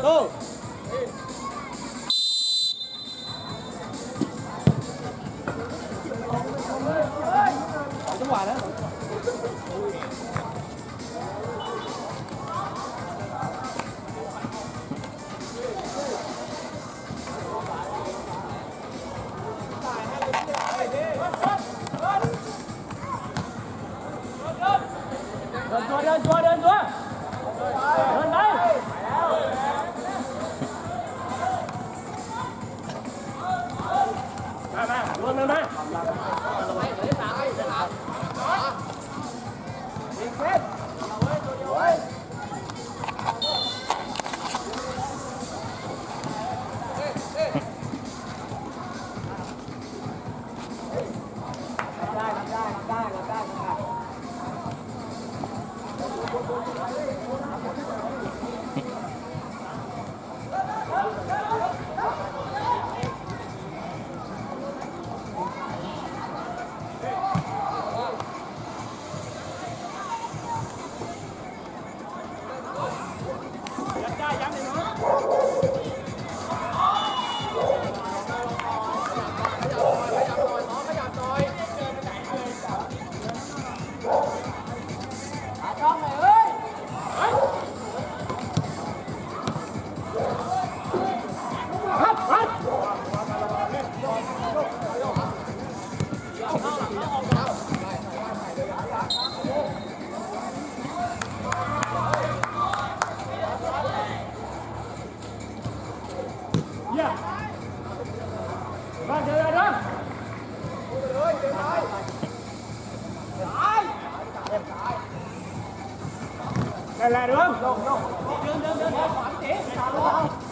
Go! ลงมามาเด็กเล็ก นั่นแหละเดินลงเดินเดินเดินขวาเตะ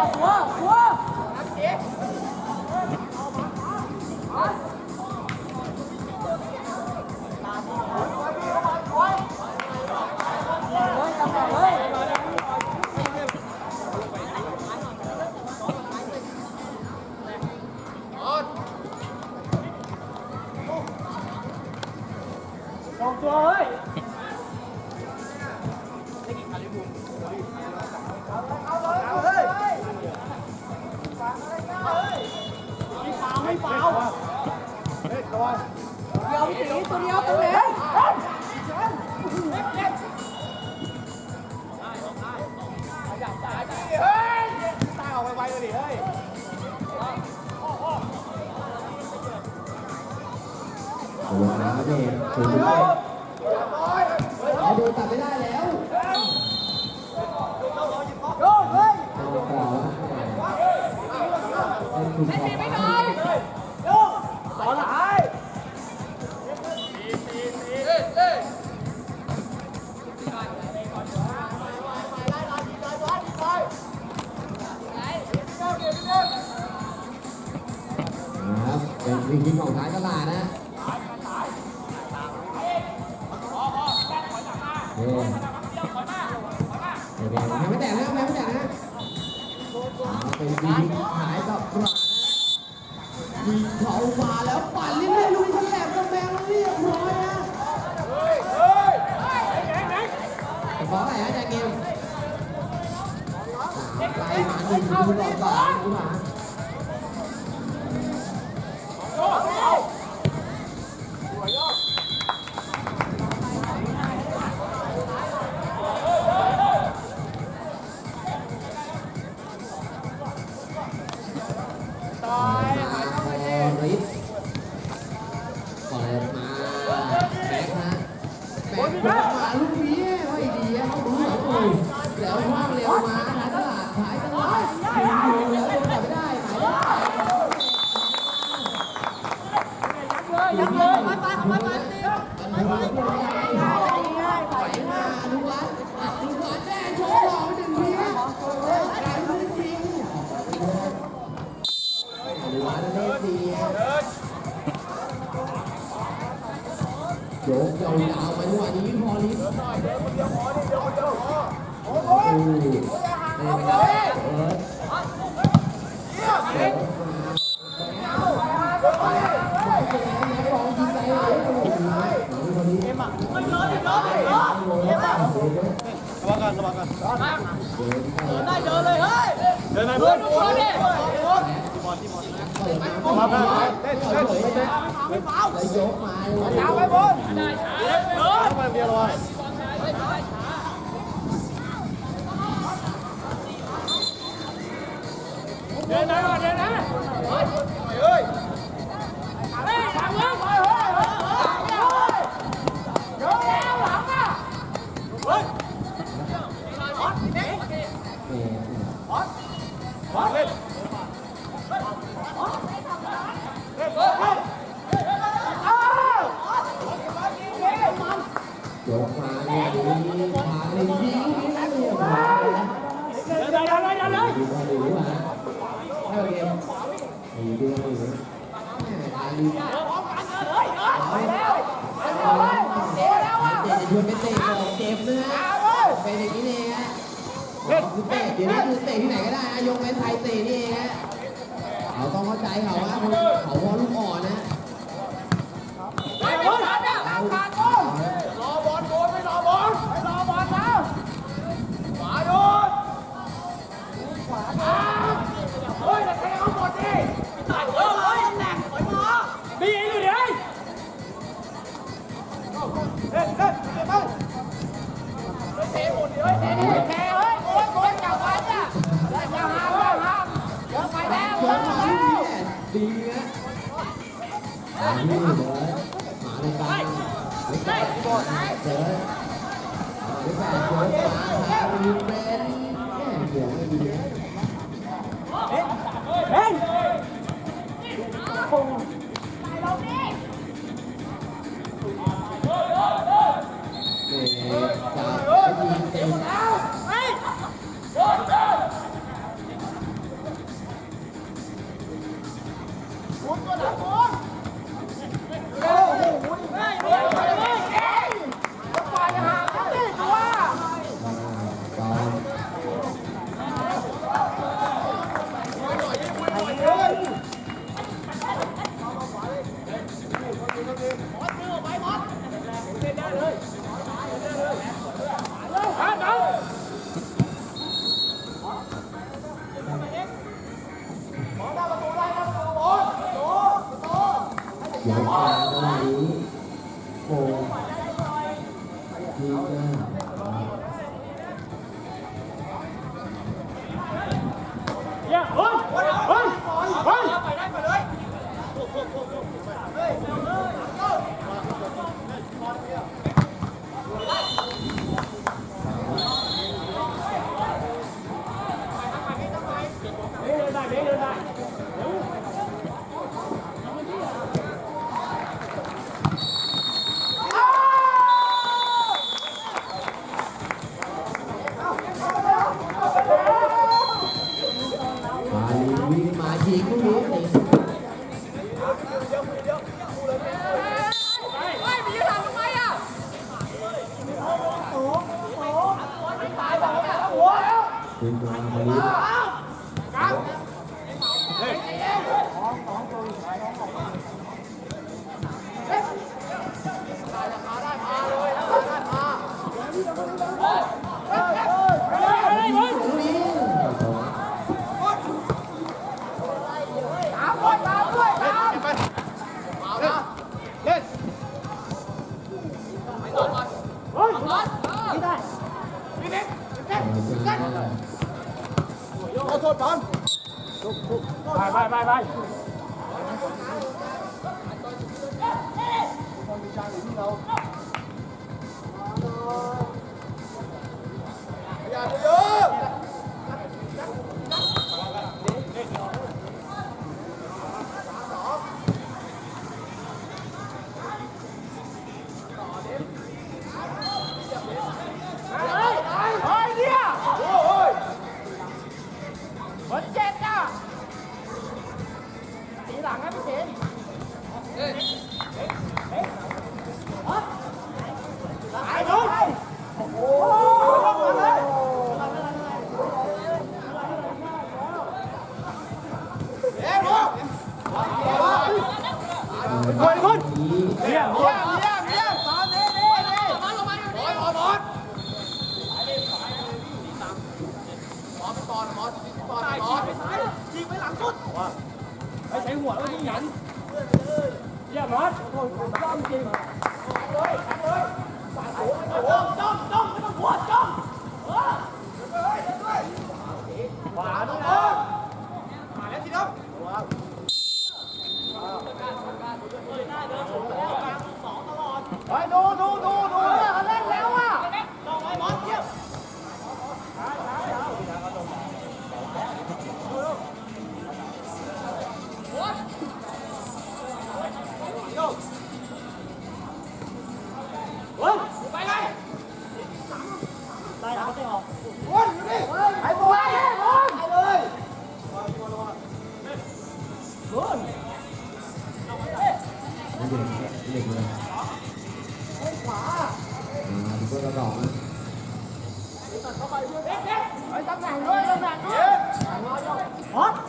좋아 좋아. ยกยาวไปว่านี้พอนี้เดินไปเพื่อนดูเขาดิ เดินนะเดินนะเฮ้ย ดีด้วยนะไปแล้วไปแล้วเตะแล้วอะเตะจะชวนไปเตะก่อนเจ็บนะฮะไปอย่างนี้เลยฮะคือเตะเดี๋ยวนี้คือเตะที่ไหนก็ได้นะยกเว้นไทยเตะนี่เองฮะเขาต้องเข้าใจเขาว่าเขาว่าลูกอ่อนนะ ดีนะหาเลยหาเลยตาเด็กแปดเจอเด็กแปดเจอหาหาเป็นแม่เดี๋ยวไม่ดี Untuk. 拜拜拜。I no no no.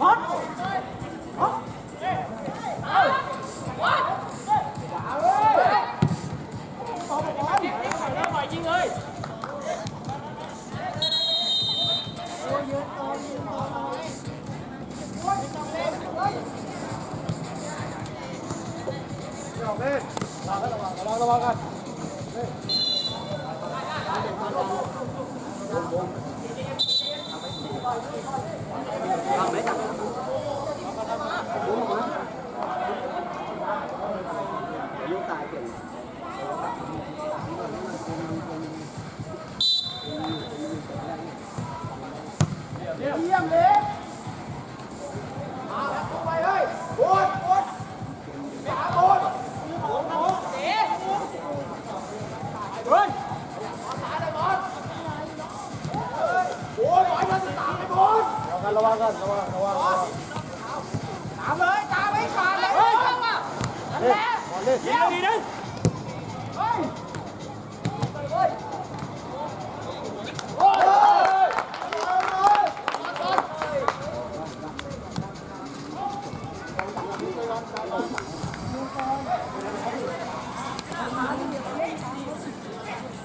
Hot Maria mesmo.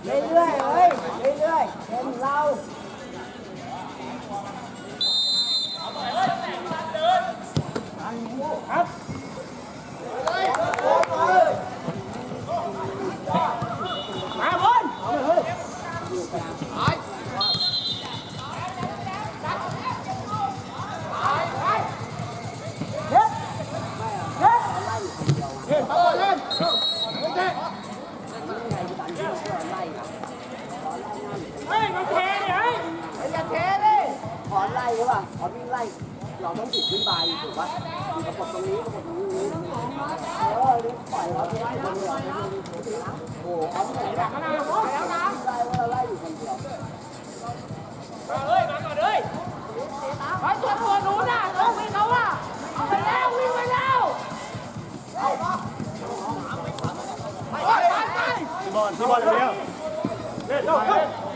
เรื่อยๆเฮ้ยเรื่อยๆเป็นเรา ใช่ป่ะพอวิ่งไล่เราต้องติดขึ้นไปถูกป่ะอระกตรงนี้ประกตรงนี้เออนี่ปล่อยเราไปไล่คนเดียวโอ้โหเอาไหนล่ะแล้วนะได้ว่าเราไล่อยู่คนเดียวมาเลยมาก่อนเลยไปตัวตัวนู้นน่ะต้องไปเขาอะเอาไปแล้ววิ่งไปแล้วเอาป่ะไปไปไปบอลบอลเร็วเร็ว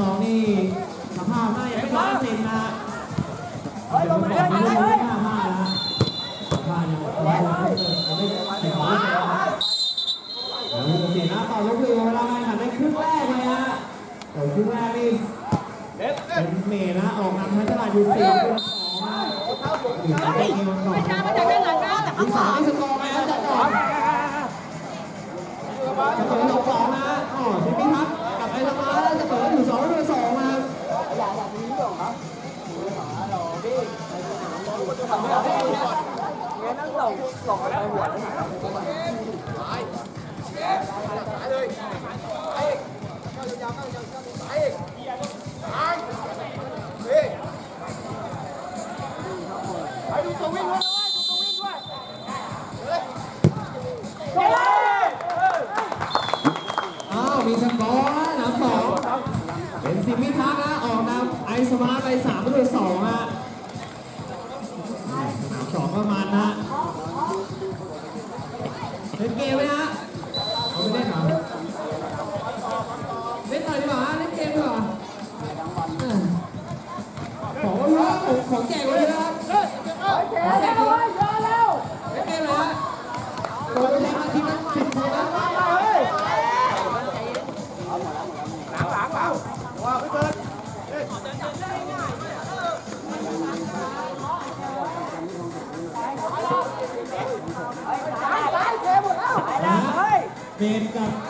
น้องๆนี่ สองสองหัว ของแจกเลยนะครับของแจกเลยของแจกเลยฮะตัวไปแล้วทีนั้นสิบคนแล้วเฮ้ยหลังหลังหลังว้าวพี่เบิร์ดเป็นกับ